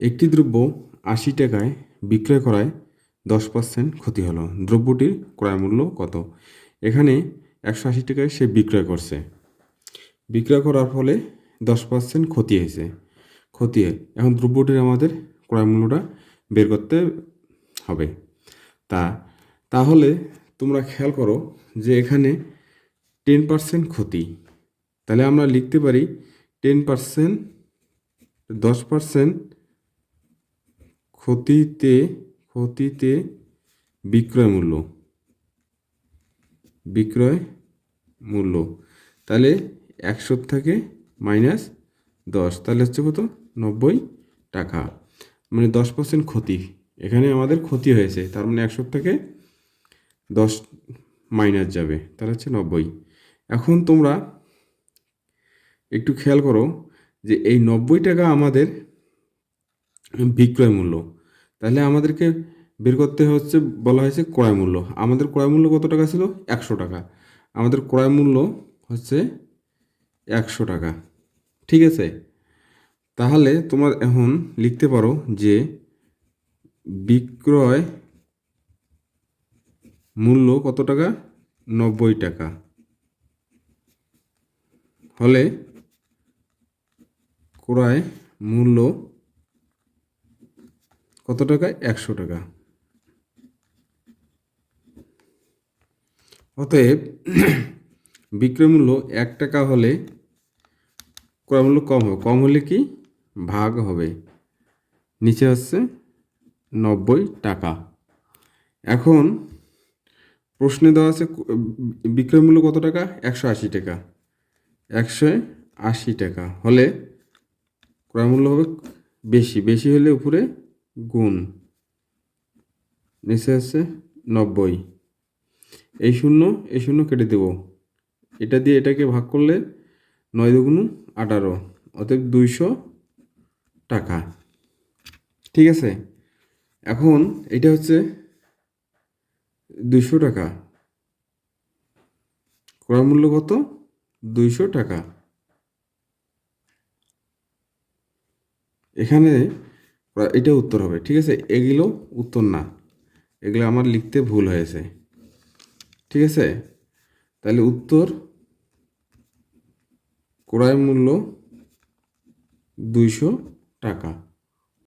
একটি দ্রব্য আশি টাকায় বিক্রয় করায় দশ পার্সেন্ট ক্ষতি হলো। দ্রব্যটির ক্রয় মূল্য কত? এখানে একশো আশি টাকায় সে বিক্রয় করছে। বিক্রয় করার ফলে দশ পার্সেন্ট ক্ষতি হয়েছে। ক্ষতি এখন দ্রব্যটির আমাদের ক্রয় মূল্যটা বের করতে হবে। তা, তাহলে তোমরা খেয়াল করো যে এখানে টেন পার্সেন্ট ক্ষতি। তাহলে আমরা লিখতে পারি টেন পার্সেন্ট দশ পার্সেন্ট ক্ষতিতে ক্ষতিতে বিক্রয় মূল্য। বিক্রয় মূল্য। তাহলে একশো থেকে মাইনাস দশ। তাহলে হচ্ছে কত? নব্বই টাকা। মানে দশ পার্সেন্ট ক্ষতি। এখানে আমাদের ক্ষতি হয়েছে। তার মানে একশো থেকে দশ মাইনাস যাবে। তাহলে হচ্ছে নব্বই। এখন তোমরা একটু খেয়াল করো যে এই নব্বই টাকা আমাদের বিক্রয় মূল্য। তাহলে আমাদেরকে বের করতে হচ্ছে, বলা হয়েছে ক্রয় মূল্য। আমাদের ক্রয় মূল্য কত টাকা ছিল? একশো টাকা। আমাদের ক্রয় মূল্য হচ্ছে একশো টাকা। ঠিক আছে? তাহলে তোমার এখন লিখতে পারো যে বিক্রয় মূল্য কত টাকা? নব্বই টাকা। হলে ক্রয় মূল্য কত টাকা? একশো টাকা। অতএব বিক্রয় মূল্য এক টাকা হলে ক্রয় মূল্য কম হবে। কম হলে কি? ভাগ হবে। নিচে হচ্ছে নব্বই টাকা। এখন প্রশ্নে দেওয়া আছে, বিক্রয় মূল্য কত টাকা? একশো আশি টাকা। একশো আশি টাকা। হলে ক্রয় মূল্য হবে বেশি। বেশি হলে উপরে গুণ। নিচে আছে নব্বই। এই শূন্য এই শূন্য কেটে দেব। এটা দিয়ে এটাকে ভাগ করলে নয় দুগুণ আঠারো, অতএব দুইশো টাকা। ঠিক আছে? এখন এটা হচ্ছে দুইশো টাকা। ক্রয় মূল্য কত? দুইশো টাকা। এখানে এটা উত্তর হবে, ঠিক আছে? এগুলো উত্তর না। এগুলো আমার লিখতে ভুল হয়েছে। ঠিক আছে? তাহলে উত্তর ক্রয় মূল্য দুইশো টাকা।